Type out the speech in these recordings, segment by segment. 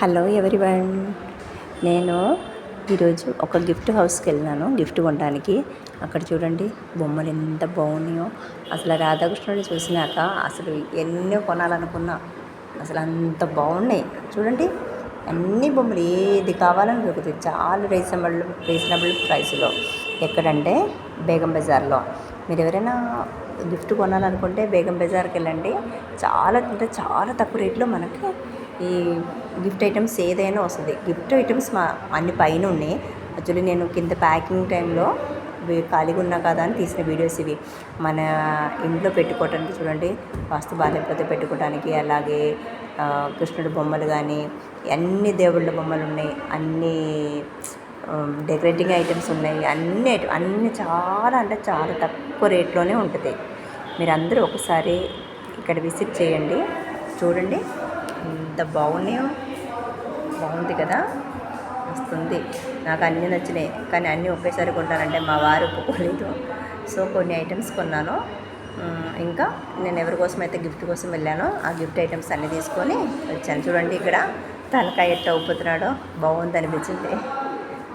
Hello everyone. నేను ఈరోజు ఒక గిఫ్ట్ హౌస్కి వెళ్ళినాను గిఫ్ట్ కొనడానికి. అక్కడ చూడండి బొమ్మలు ఎంత బాగున్నాయో. అసలు రాధాకృష్ణుడిని చూసినాక అసలు ఎన్నో కొనాలనుకున్నా. అసలు అంత బాగున్నాయి. చూడండి అన్ని బొమ్మలు ఏది కావాలని దొరుకుతాయి. చాలా రీజనబుల్ రీజనబుల్ ప్రైస్లో ఎక్కడంటే బేగం బజార్లో. మీరు ఎవరైనా గిఫ్ట్ కొనాలనుకుంటే బేగం బజార్కి వెళ్ళండి చాలా అంటే చాలా తక్కువ రేట్లో మనకి ఈ గిఫ్ట్ ఐటమ్స్ ఏదైనా వస్తుంది. గిఫ్ట్ ఐటమ్స్ మా అన్ని పైన ఉన్నాయి యాక్చువల్లీ నేను కింద ప్యాకింగ్ టైంలో ఖాళీగా ఉన్నా కదా అని తీసిన వీడియోస్ ఇవి. మన ఇంట్లో పెట్టుకోవడానికి చూడండి వాస్తు బాగాలేకపోతే పెట్టుకోవడానికి అలాగే కృష్ణుడి బొమ్మలు కానీ అన్ని దేవుళ్ళ బొమ్మలు ఉన్నాయి అన్నీ డెకరేటింగ్ ఐటమ్స్ ఉన్నాయి. అన్ని ఐట- అన్ని చాలా అంటే చాలా తక్కువ రేట్లోనే ఉంటుంది. మీరు అందరూ ఒకసారి ఇక్కడ విజిట్ చేయండి. చూడండి. ఎంత బాగున్నాయో. బాగుంది కదా? వస్తుంది. నాకు అన్నీ నచ్చినాయి. కానీ అన్నీ ఒకేసారి కొంటానంటే మా వారు ఒప్పుకోలేదు. సో కొన్ని ఐటమ్స్ కొన్నాను. ఇంకా నేను ఎవరి కోసం అయితే గిఫ్ట్ కోసం వెళ్ళానో ఆ గిఫ్ట్ ఐటమ్స్ అన్నీ తీసుకొని వచ్చాను. చూడండి ఇక్కడ తలకాయ ఎట్ట ఊపుతున్నాడో. బాగుంది అనిపించింది.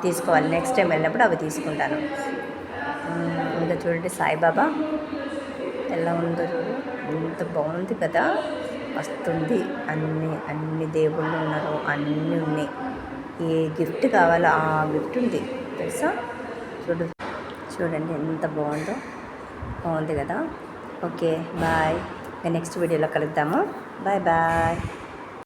తీసుకోవాలి. నెక్స్ట్ టైం వెళ్ళినప్పుడు అవి తీసుకుంటాను. ఇంకా చూడండి సాయిబాబా. ఎలా ఉందో చూడు. ఎంత బాగుంది కదా. వస్తుంది. అన్ని అన్ని దేవుళ్ళు ఉన్నారు. అన్నీ ఉన్నాయి. ఏ గిఫ్ట్ కావాలో ఆ గిఫ్ట్ ఉంది. తెలుసా? చూడు. చూడండి ఎంత బాగుందో. బాగుంది కదా. ఓకే బాయ్ నెక్స్ట్ వీడియోలో కలుద్దాము. Bye bye